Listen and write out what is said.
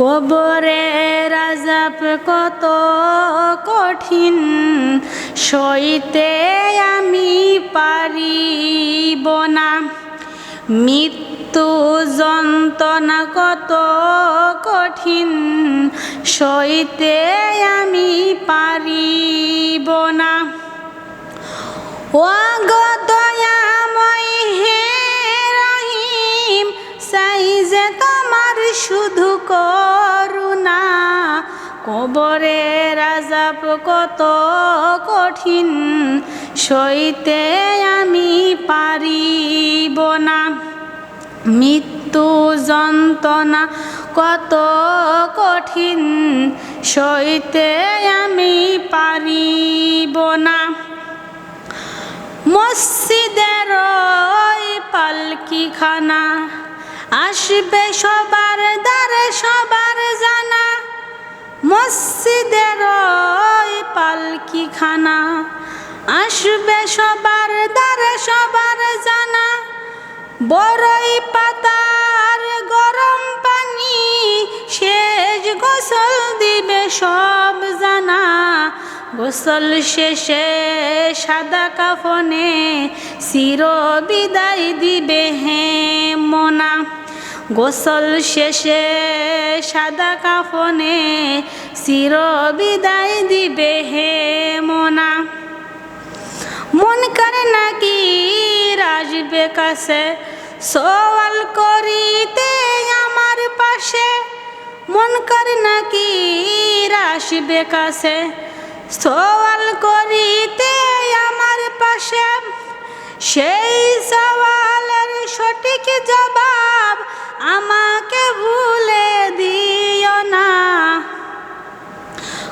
কবরে রাজাপ কত কঠিন, সইতে আমি পারিব না মৃত্যু যন্ত্রণা কত কঠিন, সইতে আমি পারিব না ও কবরে রাজাব কত কঠিন, সইতে আমি পারিব না। মৃত্যু যন্ত্রণা কত কঠিন, সইতে আমি পারিব না। মসজিদের ওই পালকি খানা আসবে সবার দ্বারে সবার জানা ওই পালকি খানা? আসবে সবার দ্বারে সবার জানা। বড়ই পাতার গরম পানি শেষ গোসল দিবে সব জানা। গোসল শেষে সাদা কাফনে চির বিদায় দিবে হে মোনা। গোসল শেষে সাদা কাফনে চির বিদায় দিবে হে মনা। মন করে নাকি আসবে কাছে? সওয়াল করিতে আমার পাশে। মন করে নাকি আসবে কাছে? সওয়াল করিতে আমার পাশে। সেই সওয়ালের সঠিক জবাব আমাকে